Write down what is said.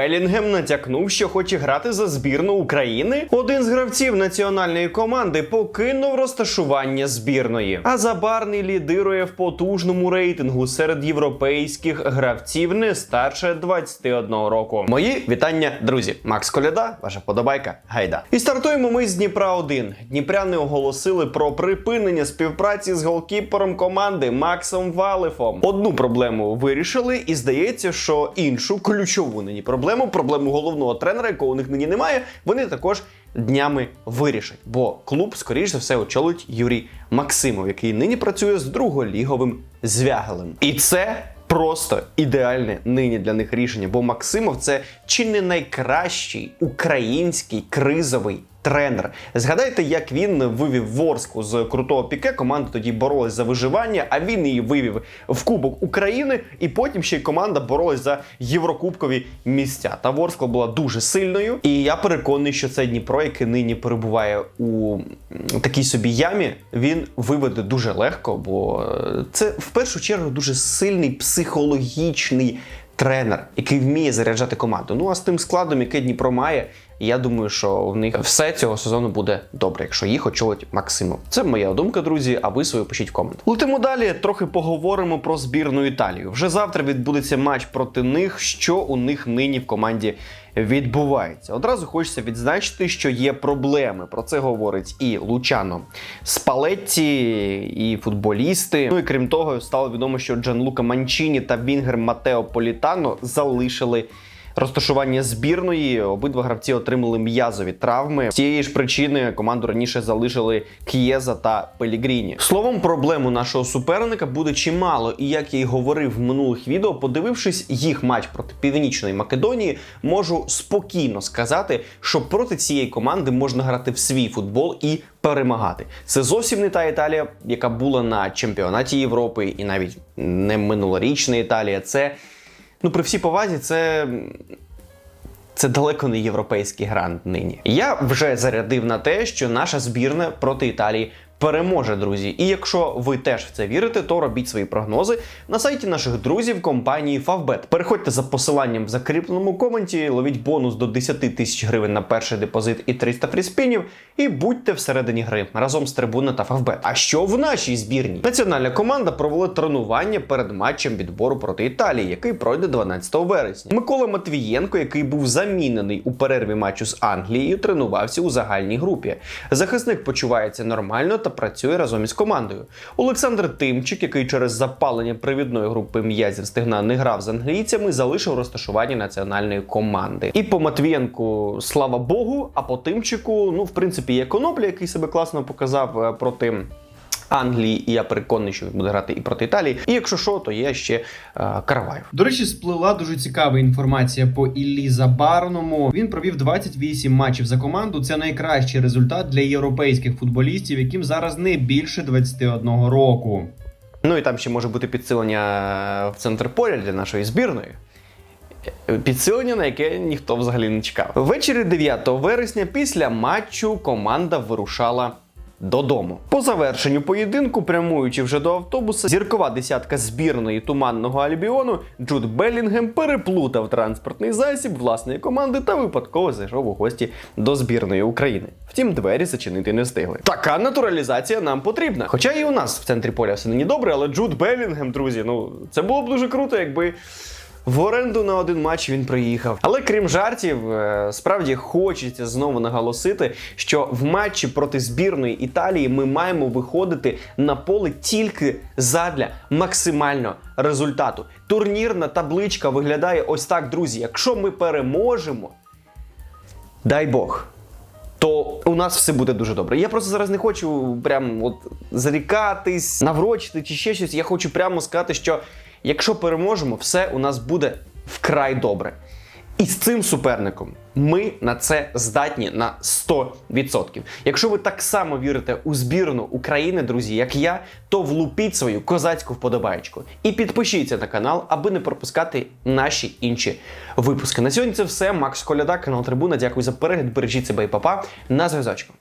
Белінгем натякнув, що хоче грати за збірну України. Один з гравців національної команди покинув розташування збірної. А Забарний лідирує в потужному рейтингу серед європейських гравців не старше 21 року. Мої вітання, друзі. Макс Коляда, ваша подобайка. Гайда. І стартуємо ми з Дніпра 1 Дніпряни оголосили про припинення співпраці з голкіпером команди Максом Валифом. Одну проблему вирішили, і здається, що іншу ключову нині проблему, проблему головного тренера, якого у них нині немає, вони також днями вирішать. Бо клуб, скоріш за все, очолить Юрій Максимов, який нині працює з друголіговим звягелем. І це. Просто ідеальне нині для них рішення, бо Максимов це чи не найкращий український кризовий тренер. Згадайте, як він вивів Ворску з крутого піке. Команда тоді боролась за виживання, а він її вивів в Кубок України, і потім ще й команда боролась за єврокубкові місця. Та Ворскла була дуже сильною. І я переконаний, що це Дніпро, який нині перебуває у такій собі ямі, він виведе дуже легко, бо е, це в першу чергу дуже сильний психологічний тренер, який вміє заряджати команду. Ну а з тим складом, який Дніпро має, я думаю, що в них все цього сезону буде добре, якщо їх очолить Максимов. Це моя думка, друзі. А ви свою пишіть в комент. Летимо далі. Трохи поговоримо про збірну Італію. Вже завтра відбудеться матч проти них. Що у них нині в команді відбувається? Одразу хочеться відзначити, що є проблеми. Про це говорить і Лучано Спалетті, і футболісти. Ну і крім того, стало відомо, що Джанлука Манчіні та Вінгер Матео Політано залишили. Розташування збірної обидва гравці отримали м'язові травми. З цієї ж причини команду раніше залишили К'єза та Пелігріні. Словом, проблем у нашого суперника буде чимало, і як я й говорив в минулих відео, подивившись їх матч проти Північної Македонії, можу спокійно сказати, що проти цієї команди можна грати в свій футбол і перемагати. Це зовсім не та Італія, яка була на чемпіонаті Європи, і навіть не минулорічна Італія. Це ну при всій повазі, це. Це далеко не європейський грант нині. Я вже зарядив на те, що наша збірна проти Італії переможе, друзі. І якщо ви теж в це вірите, то робіть свої прогнози на сайті наших друзів компанії Favbet. Переходьте за посиланням в закріпленому коменті, ловіть бонус до 10 тисяч гривень на перший депозит і 300 фріспінів, і будьте всередині гри разом з трибуна та Favbet. А що в нашій збірній? Національна команда провела тренування перед матчем відбору проти Італії, який пройде 12 вересня. Микола Матвієнко, який був замінений у перерві матчу з Англією, тренувався у загальній групі. Захисник почувається нормально та працює разом із командою. Олександр Тимчик, який через запалення привідної групи м'язів стегна не грав з англійцями, залишив розташування національної команди. І по Матвієнку, слава Богу, а по Тимчику, ну в принципі, є Конопля, який себе класно показав е, проти. Англії, і я переконаний, що він буде грати і проти Італії. І якщо що, то є ще е, Караваєв. До речі, сплила дуже цікава інформація по Іллі Забарному. Він провів 28 матчів за команду. Це найкращий результат для європейських футболістів, яким зараз не більше 21 року. Ну і там ще може бути підсилення в центр поля для нашої збірної. Підсилення, на яке ніхто взагалі не чекав. Ввечері 9 вересня після матчу команда вирушала. Додому по завершенню поєдинку, прямуючи вже до автобуса, зіркова десятка збірної туманного Альбіону Джуд Белінгем переплутав транспортний засіб власної команди та випадково зайшов у гості до збірної України. Втім, двері зачинити не встигли. Така натуралізація нам потрібна. Хоча і у нас в центрі поля все нині добре, але Джуд Белінгем, друзі, ну це було б дуже круто, якби. В оренду на один матч він приїхав. Але крім жартів, е, справді хочеться знову наголосити, що в матчі проти збірної Італії ми маємо виходити на поле тільки задля максимального результату. Турнірна табличка виглядає ось так, друзі. Якщо ми переможемо, дай Бог. То у нас все буде дуже добре. Я просто зараз не хочу прям от зарікатись, наврочити чи ще щось. Я хочу прямо сказати, що якщо переможемо, все у нас буде вкрай добре. І з цим суперником ми на це здатні на 100%. Якщо ви так само вірите у збірну України, друзі, як я, то влупіть свою козацьку вподобаєчку і підпишіться на канал, аби не пропускати наші інші випуски. На сьогодні це все. Макс Коляда, канал Трибуна. Дякую за перегляд. Бережіть себе і папа. На зв'язочку.